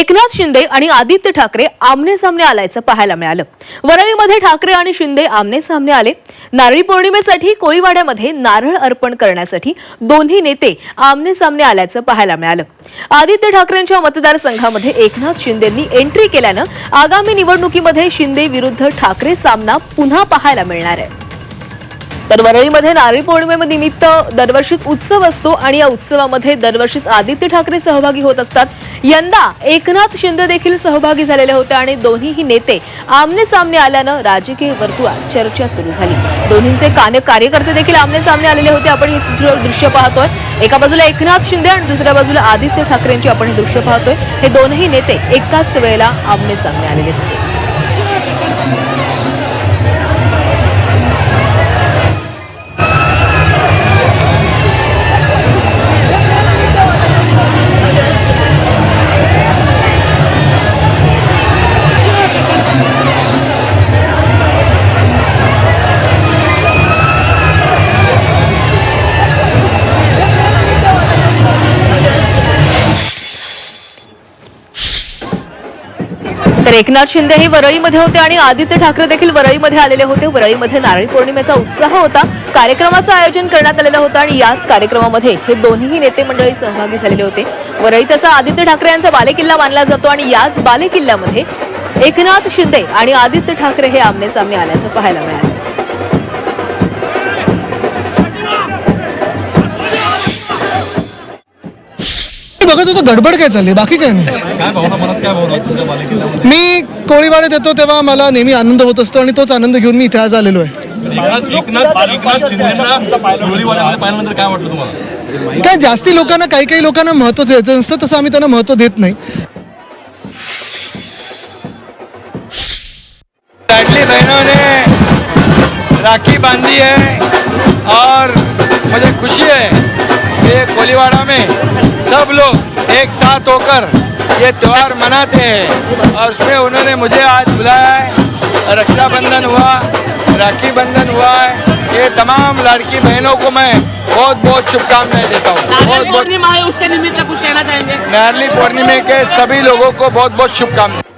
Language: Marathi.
एकनाथ शिंदे आणि आदित्य ठाकरे आमने सामने आल्याचं पाहायला मिळालं. वरळीमध्ये ठाकरे आणि शिंदे आमने सामने आले. नारळी पौर्णिमेसाठी कोळीवाड्यामध्ये नारळ अर्पण करण्यासाठी दोन्ही नेते आमने सामने आल्याचं पाहायला मिळालं. आदित्य ठाकरेंच्या मतदारसंघामध्ये एकनाथ शिंदेंनी एंट्री केल्यानं आगामी निवडणुकीमध्ये शिंदे विरुद्ध ठाकरे सामना पुन्हा पाहायला मिळणार आहे. तर वरळीमध्ये नारळी पौर्णिमेनिमित्त दरवर्षीच उत्सव असतो आणि या उत्सवामध्ये दरवर्षीच आदित्य ठाकरे सहभागी होत असतात. यंदा एकनाथ शिंदे देखील सहभागी झालेले होते आणि दोन्हीही नेते आमने सामने आल्यानं राजकीय वर्तुळात चर्चा सुरू झाली. दोन्हीचे काने कार्यकर्ते देखील आमने सामने आलेले होते. आपण हे दृश्य पाहतोय. एका बाजूला एकनाथ शिंदे आणि दुसऱ्या बाजूला आदित्य ठाकरेंची आपण हे दृश्य पाहतोय. हे दोनही नेते एकाच वेळेला आमने सामने आलेले होते. तर एकनाथ शिंदे हे वरळीमध्ये होते आणि आदित्य ठाकरे देखील वरळीमध्ये आलेले होते. वरळीमध्ये नारळी पौर्णिमेचा उत्साह होता. कार्यक्रमाचं आयोजन करण्यात आलेलं होतं आणि याच कार्यक्रमामध्ये हे दोन्ही नेते मंडळी सहभागी झालेले होते. वरळी तसा आदित्य ठाकरे यांचा बालेकिल्ला मानला जातो आणि याच बालेकिल्ल्यामध्ये एकनाथ शिंदे आणि आदित्य ठाकरे हे आमने सामने आल्याचं पाहायला मिळालं. बघत होतो गडबड काय चालली? बाकी काय नाही. मी कोळीवाड्यात येतो तेव्हा मला नेहमी आनंद होत असतो आणि तोच आनंद घेऊन मी इथे आज आलेलो आहे. काय वाटलं तुम्हाला? काय जास्ती लोकांना काही काही लोकांना महत्त्व द्यायचं नसतं तसं आम्ही त्यांना महत्त्व देत नाही. लाडली बहनों ने राखी बांधी है और मुझे खुशी है कि कोलीवाड़ा में सब लोग एक साथ होकर ये त्यौहार मनाते हैं। और उसमें उन्होंने मुझे आज बुलाया है। रक्षाबंधन हुआ राखी बंधन हुआ है। ये तमाम लड़की बहनों को मैं बहुत बहुत शुभकामनाएँ देता हूँ। बहुत बहुत पूर्णिमा है उसके निमित्त कुछ कहना चाहेंगे? नारली पूर्णिमा के सभी लोगों को बहुत बहुत शुभकामनाएँ।